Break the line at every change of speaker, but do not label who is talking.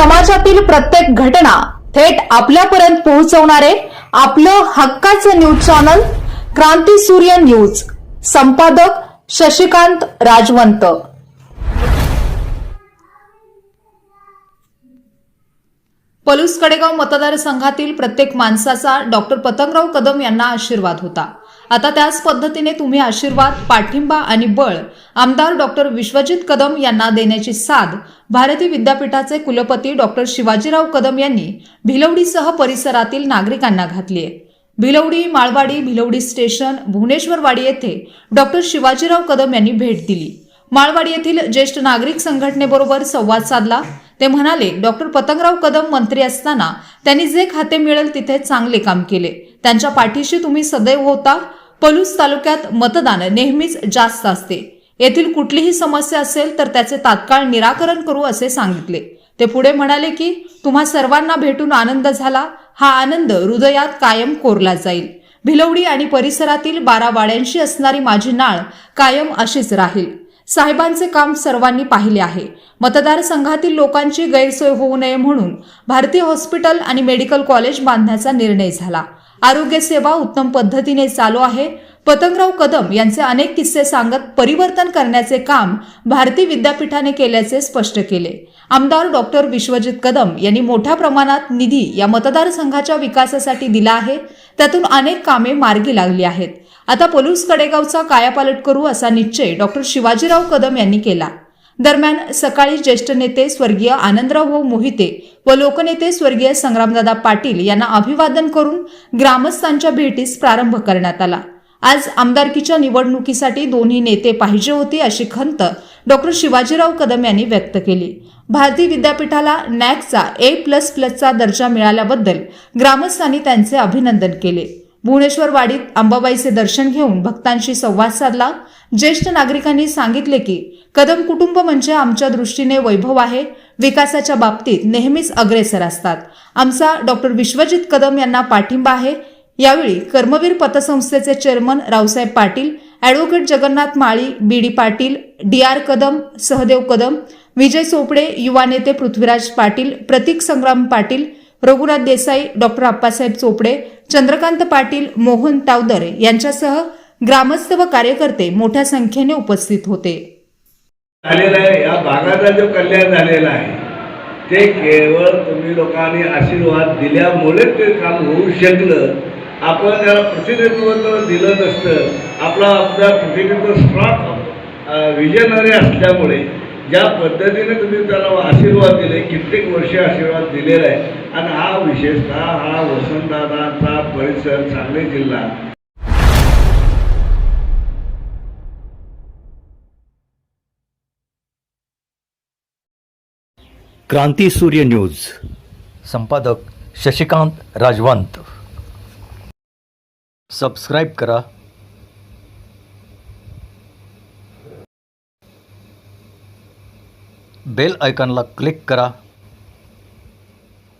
समाजातील प्रत्येक घटना थेट आपल्यापर्यंत पोहोचवणारे आपलं हक्काचं न्यूज चॅनल क्रांती सूर्य न्यूज. संपादक शशिकांत राजवंत. पलूस कडेगाव मतदारसंघातील प्रत्येक माणसाचा डॉक्टर पतंगराव कदम यांना आशीर्वाद होता. आता त्याच पद्धतीने तुम्ही आशीर्वाद पाठिंबा आणि बळ आमदार डॉक्टर विश्वजित कदम यांना देण्याची साध भारती विद्यापीठाचे कुलपती डॉक्टर शिवाजीराव कदम यांनी भिलवडीसह परिसरातील नागरिकांना घातली आहे भिलवडी माळवाडी भिलवडी स्टेशन भुवनेश्वरवाडी येथे डॉक्टर शिवाजीराव कदम यांनी भेट दिली. माळवाडी येथील ज्येष्ठ नागरिक संघटनेबरोबर संवाद साधला. ते म्हणाले डॉक्टर पतंगराव कदम मंत्री असताना त्यांनी जे खाते मिळेल तिथे चांगले काम केले. त्यांच्या पाठीशी तुम्ही सदैव होता. पलूस तालुक्यात मतदान नेहमीच जास्त असते. येथील कुठलीही समस्या असेल तर त्याचे तात्काळ निराकरण करू असे सांगितले. ते पुढे म्हणाले की तुम्हा सर्वांना भेटून आनंद झाला. हा आनंद हृदयात कायम कोरला जाईल. भिलवडी आणि परिसरातील बारा वाड्यांशी असणारी माझी नाळ कायम अशीच राहील. साहेबांचे काम सर्वांनी पाहिले आहे. मतदारसंघातील लोकांची गैरसोय होऊ नये म्हणून भारतीय हॉस्पिटल आणि मेडिकल कॉलेज बांधण्याचा निर्णय झाला. आरोग्य सेवा उत्तम पद्धतीने चालू आहे. पतंगराव कदम यांचे अनेक किस्से सांगत परिवर्तन करण्याचे काम भारती विद्यापीठाने केल्याचे स्पष्ट केले. आमदार डॉक्टर विश्वजित कदम यांनी मोठ्या प्रमाणात निधी या मतदारसंघाच्या विकासासाठी दिला आहे. त्यातून अनेक कामे मार्गी लागली आहेत. आता पोलूस कडेगावचा कायापालट करू असा निश्चय डॉक्टर शिवाजीराव कदम यांनी केला. दरम्यान सकाळी ज्येष्ठ नेते स्वर्गीय आनंदरावभाऊ मोहिते व लोकनेते स्वर्गीय संग्रामदादा पाटील यांना अभिवादन करून ग्रामस्थांच्या भेटीस प्रारंभ करण्यात आला. आज आमदारकीच्या निवडणुकीसाठी दोन्ही नेते पाहिजे होते अशी खंत डॉक्टर शिवाजीराव कदम यांनी व्यक्त केली. भारती विद्यापीठाला नॅकचा ए प्लस प्लसचा दर्जा मिळाल्याबद्दल ग्रामस्थांनी त्यांचे अभिनंदन केले. भुवनेश्वर वाडीत अंबाबाईचे दर्शन घेऊन भक्तांशी संवाद साधला. ज्येष्ठ नागरिकांनी सांगितले की कदम कुटुंब म्हणजे आमच्या दृष्टीने वैभव आहे. विकासाच्या बाबतीत नेहमीच अग्रेसर असतात. आमचा डॉक्टर विश्वजित कदम यांना पाठिंबा आहे. यावेळी Karmaveer पतसंस्थेचे chairman Raosaheb Patil advocate Jagannath Mali B D Patil D R Kadam Sahadev Kadam Vijay Chopade युवा नेते पृथ्वीराज पाटील प्रतीक संग्राम पाटील रघुनाथ देसाई डॉक्टर अप्पासाहेब चोपडे चंद्रकांत पाटील मोहन तावदर यांच्यासह ग्रामस्थ व कार्यकर्ते मोठ्या संख्येने उपस्थित होते.
झालेला आहे. या भागाचा जो कल्याण झालेला आहे ते केवळ तुम्ही लोकांनी आशीर्वाद दिल्यामुळे ते काम होऊ शकलं. आपण त्याला प्रतिनिधित्व दिलं नसतं आपला आपला प्रतिनिधित्व स्ट्रॉंग विजनरी असल्यामुळे ज्या पद्धतीने तुम्ही त्याला आशीर्वाद दिले कित्येक वर्ष आशीर्वाद दिलेला आहे आणि हा विशेषतः हा वसंतदादांचा परिसर सांगली जिल्हा.
क्रांती सूर्य न्यूज. संपादक शशिकांत राजवंत. सबस्क्राईब करा. बेल आयकॉनला क्लिक करा.